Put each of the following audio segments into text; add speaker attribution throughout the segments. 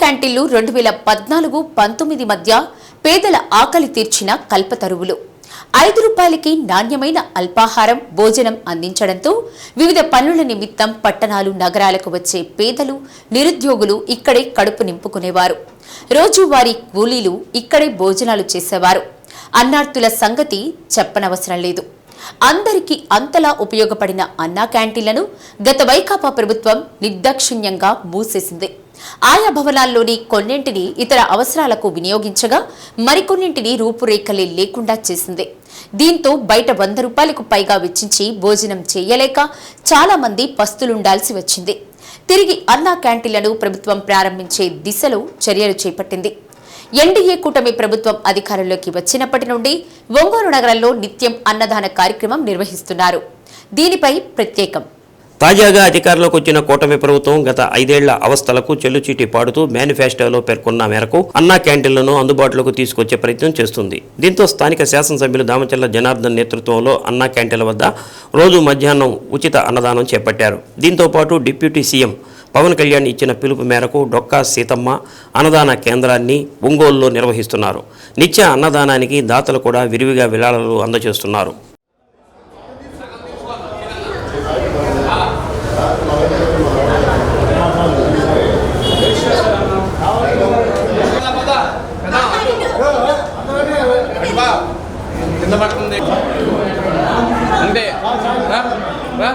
Speaker 1: క్యాంటీన్లు రెండు వేల పద్నాలుగు పంతొమ్మిది మధ్య పేదల ఆకలి తీర్చిన కల్పతరువులు ఐదు రూపాయలకి నాణ్యమైన అల్పాహారం భోజనం అందించడంతో వివిధ పనుల నిమిత్తం పట్టణాలు నగరాలకు వచ్చే పేదలు నిరుద్యోగులు ఇక్కడే కడుపు నింపుకునేవారు. రోజువారీ కూలీలు ఇక్కడే భోజనాలు చేసేవారు. అన్నార్థుల సంగతి చెప్పనవసరం లేదు. అందరికీ అంతలా ఉపయోగపడిన అన్నా క్యాంటీన్లను గత వైకాపా ప్రభుత్వం నిర్దాక్షిణ్యంగా మూసేసింది. ఆయా భవనాల్లోని కొన్నింటిని ఇతర అవసరాలకు వినియోగించగా మరికొన్నింటిని రూపురేఖలే లేకుండా చేసింది. దీంతో బయట వంద రూపాయలకు పైగా వెచ్చించి భోజనం చేయలేక చాలా మంది పస్తులుండాల్సి వచ్చింది. తిరిగి అన్నా క్యాంటీన్లను ప్రభుత్వం ప్రారంభించే దిశలో చర్యలు చేపట్టింది. ఎన్డీఏ కూటమి ప్రభుత్వం అధికారంలోకి వచ్చినప్పటి నుండి ఒంగోలు నగరంలో నిత్యం అన్నదాన కార్యక్రమం నిర్వహిస్తున్నారు. దీనిపై ప్రత్యేకం.
Speaker 2: తాజాగా అధికారంలోకి వచ్చిన కూటమి ప్రభుత్వం గత ఐదేళ్ళ అవస్థలకు చెల్లుచీటి పాడుతూ మేనిఫెస్టోలో పేర్కొన్న మేరకు అన్నా క్యాంటీన్లను అందుబాటులోకి తీసుకొచ్చే ప్రయత్నం చేస్తుంది. దీంతో స్థానిక శాసనసభ్యులు దామచల్ల జనార్దన్ నేతృత్వంలో అన్నా క్యాంటీన్ల వద్ద రోజు మధ్యాహ్నం ఉచిత అన్నదానం చేపట్టారు. దీంతో పాటు డిప్యూటీ సీఎం పవన్ కళ్యాణ్ ఇచ్చిన పిలుపు మేరకు డొక్కా సీతమ్మ అన్నదాన కేంద్రాన్ని ఒంగోలులో నిర్వహిస్తున్నారు. నిత్య అన్నదానానికి దాతలు కూడా విరివిగా విరాళాలు అందజేస్తున్నారు.
Speaker 3: పడుతుంది అంతే రా, రా.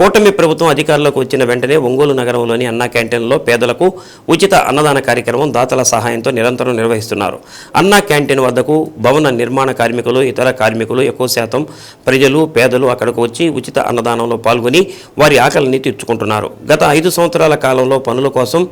Speaker 2: కూటమి ప్రభుత్వం అధికారంలోకి వచ్చిన వెంటనే ఒంగోలు నగరంలోని అన్నా క్యాంటీన్లో పేదలకు ఉచిత అన్నదాన కార్యక్రమం దాతల సహాయంతో నిరంతరం నిర్వహిస్తున్నారు. అన్నా క్యాంటీన్ వద్దకు భవన నిర్మాణ కార్మికులు ఇతర కార్మికులు ఎక్కువ శాతం ప్రజలు పేదలు అక్కడకు వచ్చి ఉచిత అన్నదానంలో పాల్గొని వారి ఆకలిని తీర్చుకుంటున్నారు. గత ఐదు సంవత్సరాల కాలంలో పనుల కోసం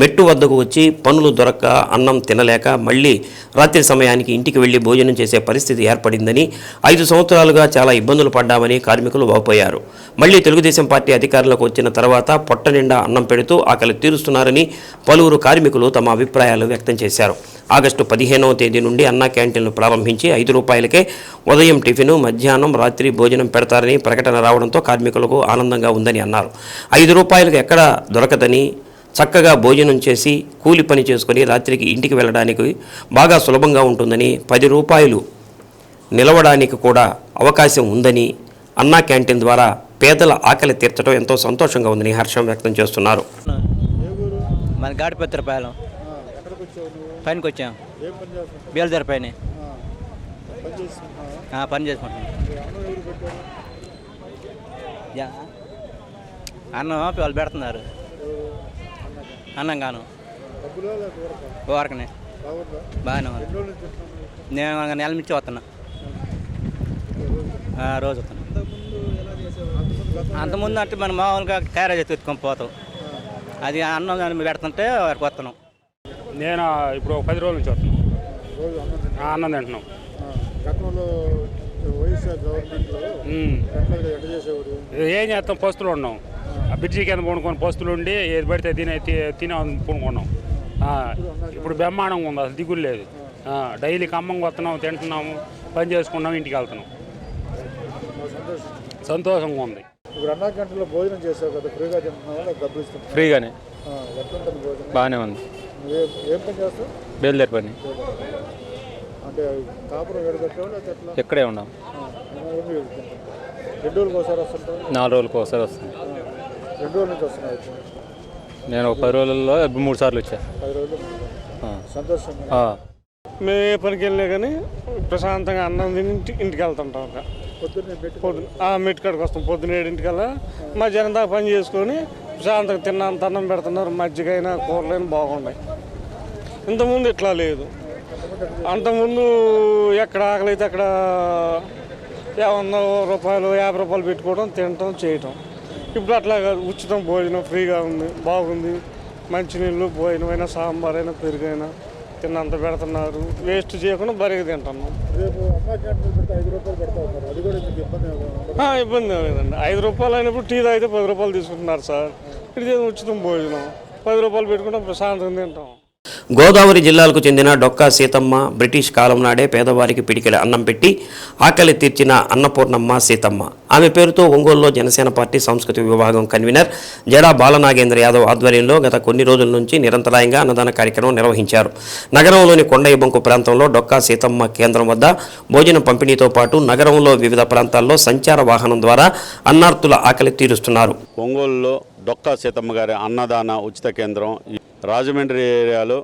Speaker 2: మెట్టు వద్దకు వచ్చి పనులు దొరక్క అన్నం తినలేక మళ్ళీ రాత్రి సమయానికి ఇంటికి వెళ్ళి భోజనం చేసే పరిస్థితి ఏర్పడిందని ఐదు సంవత్సరాలుగా చాలా ఇబ్బందులు పడ్డామని కార్మికులు వాపోయారు. మళ్ళీ తెలుగుదేశం పార్టీ అధికారంలోకి వచ్చిన తర్వాత పొట్ట నిండా అన్నం పెడుతూ ఆకలి తీరుస్తున్నారని పలువురు కార్మికులు తమ అభిప్రాయాలు వ్యక్తం చేశారు. ఆగస్టు పదిహేనవ తేదీ నుండి అన్నా క్యాంటీన్లు ప్రారంభించి ఐదు రూపాయలకే ఉదయం టిఫిను మధ్యాహ్నం రాత్రి భోజనం పెడతారని ప్రకటన రావడంతో కార్మికులకు ఆనందంగా ఉందని అన్నారు. ఐదు రూపాయలకు ఎక్కడ దొరకదని చక్కగా భోజనం చేసి కూలి పని చేసుకొని రాత్రికి ఇంటికి వెళ్ళడానికి బాగా సులభంగా ఉంటుందని పది రూపాయలు నిలవడానికి కూడా అవకాశం ఉందని అన్నా క్యాంటీన్ ద్వారా పేదల ఆకలి తీర్చడం ఎంతో సంతోషంగా ఉందని హర్షం వ్యక్తం చేస్తున్నారు.
Speaker 4: మన గాడిపత్రపాలెం పైనకి వచ్చాం బేల్దారి పైన. పని చేసుకుంటాం యా. అన్నం వాళ్ళు పెడుతున్నారు. అన్నం కాను. ఓరకనే బాగానే ఉంది. నేను నెల నుంచి వస్తున్నా. రోజు వస్తున్నా. అంతకుముందు అంటే మనం మామూలుగా క్యారేజ్ ఎత్తుకొని పోతాం. అది అన్నం దాన్ని పెడుతుంటే వారికి వస్తున్నాం.
Speaker 5: నేను ఇప్పుడు ఒక పది రోజుల నుంచి వస్తున్నాను ఆ, అన్నం తింటున్నాం.
Speaker 6: గతంలో
Speaker 5: ఏం చేస్తాం? పస్తులు ఉన్నాం. ఆ బ్రిడ్జి కింద పండుకొని పస్తులు ఉండి ఏది పడితే తినే తి- తినే పండుకున్నాం. ఇప్పుడు బ్రహ్మాండంగా ఉంది అసలు దిగులు లేదు. ఆ, డైలీ ఖమ్మంగా వస్తున్నాం తింటున్నాము పని చేసుకున్నాం ఇంటికి వెళ్తున్నాం. సంతోషంగా ఉంది.
Speaker 6: ఇప్పుడు అన్నా గంటలో భోజనం చేసావు కదా ఫ్రీగా తింటున్నావా డబ్బులు ఇస్తున్నావు?
Speaker 7: ఫ్రీగానే.
Speaker 6: భోజనం?
Speaker 7: బాగానే ఉంది.
Speaker 6: ఏం పని చేస్తావు?
Speaker 7: బయలుదేరి పని.
Speaker 6: అంటే కాపురం ఎట్లా
Speaker 7: ఇక్కడే ఉన్నాం.
Speaker 6: రెండు రోజులకు ఒకసారి
Speaker 7: నాలుగు రోజులకు ఒకసారి వస్తాను.
Speaker 6: రెండు రోజుల నుంచి వస్తున్నావు ఇప్పుడు?
Speaker 7: నేను ఒక పది రోజుల్లో మూడు సార్లు వచ్చా.
Speaker 6: పది రోజులు
Speaker 7: ఆ.
Speaker 8: మేము ఏ పనికి వెళ్ళినా కానీ ప్రశాంతంగా అన్నం తిని ఇంటి ఇంటికి వెళ్తుంటాం మెట్టుకాడికి వస్తాం పొద్దున్న ఏడింటికల్లా. మధ్యాహ్నం దాకా పని చేసుకొని ప్రశాంతంగా తిన్నంత అన్నం పెడుతున్నారు మజ్జిగైనా కూరలైనా బాగున్నాయి. ఇంతకుముందు ఇట్లా లేదు. అంతకుముందు ఎక్కడ ఆకలి అయితే అక్కడ వంద రూపాయలు యాభై రూపాయలు పెట్టుకోవడం తినటం చేయటం. ఇప్పుడు అట్లా కాదు. ఉచితం భోజనం ఫ్రీగా ఉంది బాగుంది. మంచినీళ్ళు భోజనం అయినా సాంబార్ అయినా పెరుగైనా తిన్నంత పెడుతున్నారు. వేస్ట్ చేయకుండా బరిగా తింటున్నాం.
Speaker 6: ఇబ్బంది
Speaker 8: లేదండి. ఐదు రూపాయలు అయినప్పుడు టీ తాగితే పది రూపాయలు తీసుకుంటున్నారు సార్. ఇది ఉచితం భోజనం. పది రూపాయలు పెట్టుకుంటాం ప్రశాంతంగా తింటాం.
Speaker 2: గోదావరి జిల్లాలకు చెందిన డొక్కా సీతమ్మ బ్రిటిష్ కాలం నాడే పేదవారికి పిడికిడ అన్నం పెట్టి ఆకలి తీర్చిన అన్నపూర్ణమ్మ సీతమ్మ. ఆమె పేరుతో ఒంగోలులో జనసేన పార్టీ సంస్కృతి విభాగం కన్వీనర్ జడా బాలనాగేంద్ర యాదవ్ ఆధ్వర్యంలో గత కొన్ని రోజుల నుంచి నిరంతరాయంగా అన్నదాన కార్యక్రమం నిర్వహించారు. నగరంలోని కొండయ్యబొంకు ప్రాంతంలో డొక్కా సీతమ్మ కేంద్రం వద్ద భోజనం పంపిణీతో పాటు నగరంలో వివిధ ప్రాంతాల్లో సంచార వాహనం ద్వారా అన్నార్థుల ఆకలి తీరుస్తున్నారు.
Speaker 9: ఒంగోలులో డొక్కా సీతమ్మ గారి అన్నదాన ఉచిత కేంద్రం రాజమండ్రి ఏరియాలో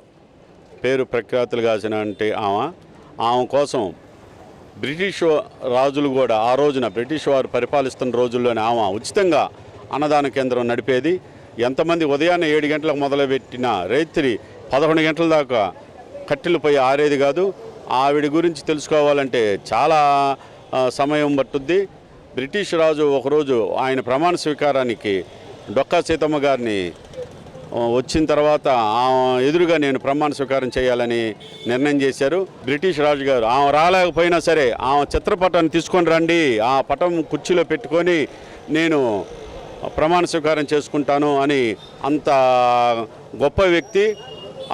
Speaker 9: పేరు ప్రఖ్యాతులు కాసిన అంటే ఆమె. ఆమె కోసం బ్రిటిష్ రాజులు కూడా ఆ రోజున బ్రిటిష్ వారు పరిపాలిస్తున్న రోజుల్లోనే ఆమె ఉచితంగా అన్నదాన కేంద్రం నడిపేది. ఎంతమంది ఉదయాన్నే ఏడు గంటలకు మొదలుపెట్టిన రైత్రి పదకొండు గంటల దాకా కట్టెలపై ఆరేది కాదు. ఆవిడ గురించి తెలుసుకోవాలంటే చాలా సమయం పట్టుద్ది. బ్రిటిష్ రాజు ఒకరోజు ఆయన ప్రమాణ స్వీకారానికి డొక్కా సీతమ్మ గారిని వచ్చిన తర్వాత ఎదురుగా నేను ప్రమాణ స్వీకారం చేయాలని నిర్ణయం చేశారు. బ్రిటిష్ రాజు గారు ఆమె రాలేకపోయినా సరే ఆమె చిత్రపటాన్ని తీసుకొని రండి ఆ పటం కుర్చీలో పెట్టుకొని నేను ప్రమాణ స్వీకారం చేసుకుంటాను అని అంత గొప్ప వ్యక్తి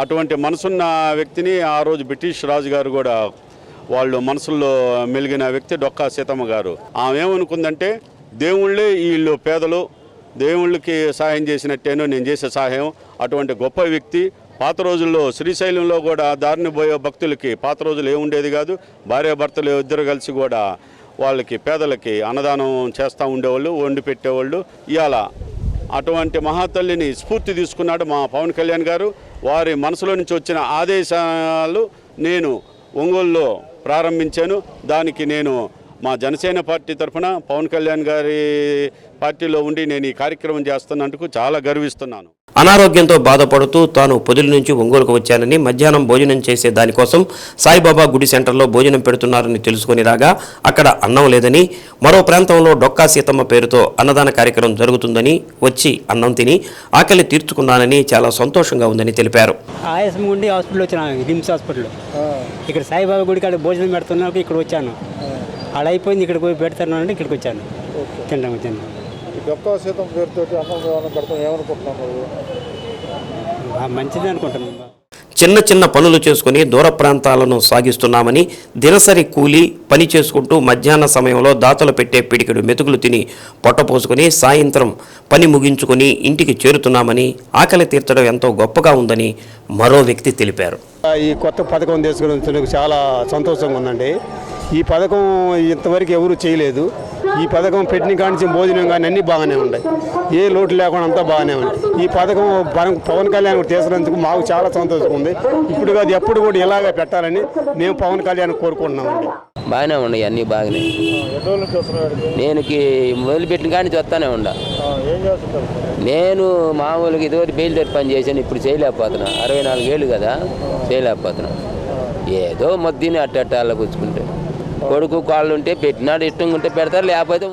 Speaker 9: అటువంటి మనసున్న వ్యక్తిని ఆ రోజు బ్రిటిష్ రాజు గారు కూడా వాళ్ళు మనసుల్లో మెలిగిన వ్యక్తి డొక్కా సీతమ్మ గారు. ఆమె ఏమనుకుందంటే దేవుళ్ళే వీళ్ళు పేదలు దేవుళ్ళకి సహాయం చేసినట్టేనో నేను చేసే సహాయం. అటువంటి గొప్ప వ్యక్తి పాత రోజుల్లో శ్రీశైలంలో కూడా దారిని పోయే భక్తులకి పాత రోజులు ఏముండేది కాదు. భార్యాభర్తలు ఇద్దరు కలిసి కూడా వాళ్ళకి పేదలకి అన్నదానం చేస్తూ ఉండేవాళ్ళు వండి పెట్టేవాళ్ళు. ఇవాళ అటువంటి మహాతల్లిని స్ఫూర్తి తీసుకున్నాడు మా పవన్ కళ్యాణ్ గారు. వారి మనసులో నుంచి వచ్చిన ఆదేశాలు నేను ఒంగోలులో ప్రారంభించాను. దానికి నేను మా జనసేన పార్టీ తరఫున పవన్ కళ్యాణ్ గారి పార్టీలో ఉండి నేను ఈ కార్యక్రమం చేస్తున్నందుకు చాలా గర్విస్తున్నాను.
Speaker 2: అనారోగ్యంతో బాధపడుతూ తాను పొదిలి నుంచి ఒంగోలుకు వచ్చానని మధ్యాహ్నం భోజనం చేసే దానికోసం సాయిబాబా గుడి సెంటర్లో భోజనం పెడుతున్నారని తెలుసుకుని రాగా అక్కడ అన్నం లేదని మరో ప్రాంతంలో డొక్కా సీతమ్మ పేరుతో అన్నదాన కార్యక్రమం జరుగుతుందని వచ్చి అన్నం తిని ఆకలి తీర్చుకున్నానని చాలా సంతోషంగా ఉందని తెలిపారు.
Speaker 4: ఆయాసం ఉండి హాస్పిటల్ వచ్చిన రిమ్స్ హాస్పిటల్. ఇక్కడ సాయిబాబా గుడి కాడ భోజనం పెడుతున్నాక ఇక్కడ వచ్చాను. అలా అయిపోయింది ఇక్కడ పోయి పెడతాను అంటే ఇక్కడికి వచ్చాను. తినడం వచ్చాను
Speaker 6: డొక్కా సీతం పేరుతో అన్నం పెడతాం ఏమనుకుంటున్నాం
Speaker 4: మంచిది అనుకుంటున్నాను.
Speaker 2: చిన్న చిన్న పనులు చేసుకుని దూర ప్రాంతాలను సాగిస్తున్నామని దినసరి కూలి పని చేసుకుంటూ మధ్యాహ్న సమయంలో దాతలు పెట్టే పిడికెడు మెతుకులు తిని పొట్టపోసుకుని సాయంత్రం పని ముగించుకుని ఇంటికి చేరుతున్నామని ఆకలి తీర్చడం ఎంతో గొప్పగా ఉందని మరో వ్యక్తి తెలిపారు.
Speaker 10: ఈ కొత్త పథకం తీసుకుని చాలా సంతోషంగా ఉందండి. ఈ పథకం ఇంతవరకు ఎవరు చేయలేదు. ఈ పథకం పెట్టిన కానించి భోజనం కానీ అన్నీ బాగానే ఉన్నాయి. ఏ లోటు లేకుండా అంతా బాగానే ఉంది. ఈ పథకం పవన్ కళ్యాణ్ కూడా చేసినందుకు మాకు చాలా సంతోషంగా ఉంది. ఇప్పుడు కాదు ఎప్పుడు కూడా ఇలాగే పెట్టాలని మేము పవన్ కళ్యాణ్ కోరుకుంటున్నామండి
Speaker 11: బాగానే ఉన్నాయి అన్నీ బాగానే.
Speaker 6: ఎన్ని వదిలిపెట్టిన
Speaker 11: నేను మొదలుపెట్టిన కానీ చూస్తానే ఉండా. నేను మామూలుగా ఇదివరకు బయలుదేరి పని చేశాను ఇప్పుడు చేయలేకపోతున్నా. అరవై నాలుగు ఏళ్ళు కదా చేయలేకపోతున్నా. ఏదో మొద్దిని అట్ట అట్ట కొడుకు కాళ్ళు ఉంటే పెట్టినాడు ఇష్టం ఉంటే పెడతారు లేకపోతే